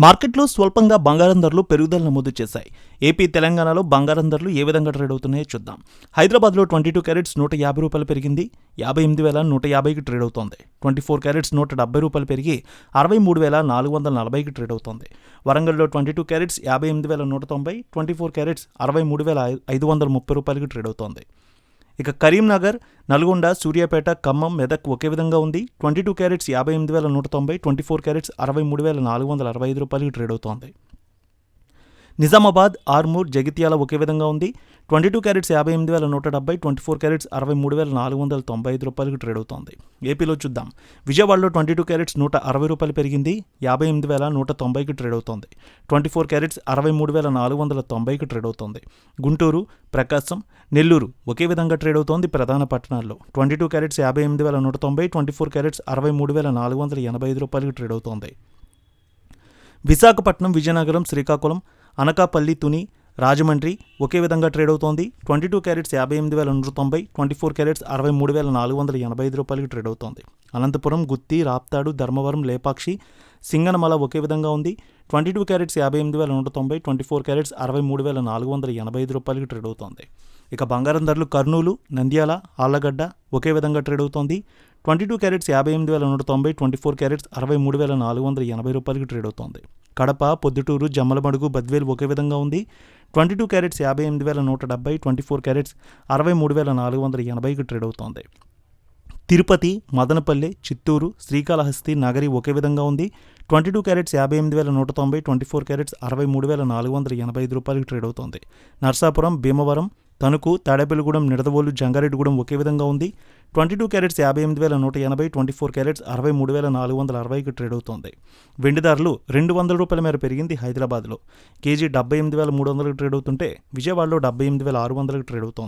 మార్కెట్లో స్వల్పంగా బంగారం ధరలు పెరుగుదల నమోదు చేశాయి. ఏపీ తెలంగాణలో బంగారం ధరలు ఏ విధంగా ట్రేడ్ అవుతున్నాయో చూద్దాం. హైదరాబాద్లో ట్వంటీ టూ క్యారెట్స్ నూట యాభై రూపాయలు పెరిగింది. యాభై ఎనిమిది వేల నూట యాభైకి ట్రేడ్ అవుతోంది. ట్వంటీ ఫోర్ క్యారెట్స్ నూట డెబ్బై రూపాయలు పెరిగి అరవై మూడు వేల నాలుగు వందల నలభైకి ట్రేడ్ అవుతోంది. వరంగల్లో ట్వంటీ టూ క్యారెట్స్ యాభై ఎనిమిది వేల నూట తొంభై ట్వంటీ ఫోర్ క్యారెట్స్ అరవై మూడు వేల ఐదు వందల ముప్పై రూపాయలకి ట్రేడ్ అవుతోంది. ఇక కరీంనగర్ నల్గొండ సూర్యాపేట ఖమ్మం మెదక్ ఒకే విధంగా ఉంది. ట్వంటీ టూ క్యారెట్స్ యాభై ఎనిమిది వేల నూట తొంభై ట్వంటీ ఫోర్ క్యారెట్స్ అరవై మూడు వేల నాలుగు వందల అరవై ఐదు రూపాయలకి ట్రేడ్ అవుతోంది. నిజామాబాద్ ఆర్మూర్ జగిత్యాల ఒకే విధంగా ఉంది. ట్వంటీ టూ క్యారెట్స్ యాభై ఎనిమిది వేల నూట డెబ్బై ట్వంటీ ఫోర్ క్యారెట్స్ అరవై మూడు వేల నాలుగు వందల తొంభై ఐదు రూపాయలకు ట్రేడ్ అవుతోంది. ఏపీలో చూద్దాం. విజయవాడలో ట్వంటీ టూ క్యారెట్స్ నూట అరవై రూపాయలు పెరిగింది. యాభై ఎనిమిది వేల నూట తొంభైకి ట్రేడ్ అవుతోంది. ట్వంటీ ఫోర్ క్యారెట్స్ అరవై మూడు వేల నాలుగు వందల తొంభైకి ట్రేడ్ అవుతోంది. గుంటూరు ప్రకాశం నెల్లూరు ఒకే విధంగా ట్రేడ్ అవుతోంది ప్రధాన పట్టణాల్లో. ట్వంటీ టూ క్యారెట్స్ యాభై ఎనిమిది వేల నూట తొంభై ట్వంటీ ఫోర్ క్యారెట్స్ అరవై మూడు వేల నాలుగు వందల ఎనభై ఐదు రూపాయలకి ట్రేడ్ అవుతోంది. విశాఖపట్నం విజయనగరం శ్రీకాకుళం అనకాపల్లి తుని రాజమండ్రి ఒకే విధంగా ట్రేడ్ అవుతోంది. ట్వంటీ టూ క్యారెట్స్ యాభై ఎనిమిది వేల నూట తొంభై ట్వంటీ ఫోర్ క్యారెట్స్ అరవై మూడు వేల నాలుగు వందల ఎనభై ఐదు రూపాయలకి ట్రేడ్ అవుతోంది. అనంతపురం గుత్తి రాప్తాడు ధర్మవరం లేపాక్షి సింగనమల ఒకే విధంగా ఉంది. ట్వంటీ టూ క్యారెట్స్ యాభై ఎనిమిది వేల నూట తొంభై ట్వంటీ ఫోర్ క్యారెట్స్ అరవై మూడు వేల నాలుగు వందల ఎనభై ఐదు రూపాయలకి ట్రేడ్ అవుతోంది. ఇక బంగారం ధరలు కర్నూలు నంద్యాల ఆళ్ళగడ్డ ఒకే విధంగా ట్రేడ్ అవుతోంది. ట్వంటీ టూ క్యారెట్స్ యాభై ఎనిమిది వేల నూట తొంభై ట్వంటీ ఫోర్ క్యారెట్స్ అరవై మూడు వేల నాలుగు వందల ఎనభై రూపాయలకి ట్రేడ్ అవుతోంది. కడప పొద్దుటూరు జమ్మలమడుగు బద్వేలు ఒకే విధంగా ఉంది. ట్వంటీ టూ క్యారెట్స్ యాభై ఎనిమిది వేల నూట డెబ్బై ట్వంటీ ఫోర్ క్యారెట్స్ అరవై మూడు వేల నాలుగు వందల ఎనభైకి ట్రేడ్ అవుతోంది. తిరుపతి మదనపల్లె చిత్తూరు శ్రీకాళహస్తి నగరి ఒకే విధంగా ఉంది. ట్వంటీ టూ క్యారెట్స్ యాభై ఎనిమిది వేల నూట తొంభై ట్వంటీ ఫోర్ క్యారెట్స్ అరవై మూడు వేల నాలుగు వందల ఎనభై ఐదు రూపాయలకి ట్రేడ్ అవుతోంది. నర్సాపురం భీమవరం తణుకు తాడేపల్లిగూడెం నిడదవోలు జంగారెడ్డిగూడెం ఒకే విధంగా ఉంది. ట్వంటీ టూ క్యారెట్స్ యాభై ఎనిమిది వేల నూట ఎనభై ట్వంటీ ఫోర్ క్యారెట్స్ అరవై మూడు వేల నాలుగు వందల అరవైకి ట్రేడ్ అవుతోంది వెండి ధరలు రెండు వందల రూపాయల మేర పెరిగింది హైదరాబాద్లో. కేజీ డెబ్బై ఎనిమిది వేల మూడు వందలకు ట్రేడ్ అవుతుంటే విజయవాడలో డెబ్బై ఎనిమిది వేల ఆరు వందలకు ట్రేడ్ అవుతోంది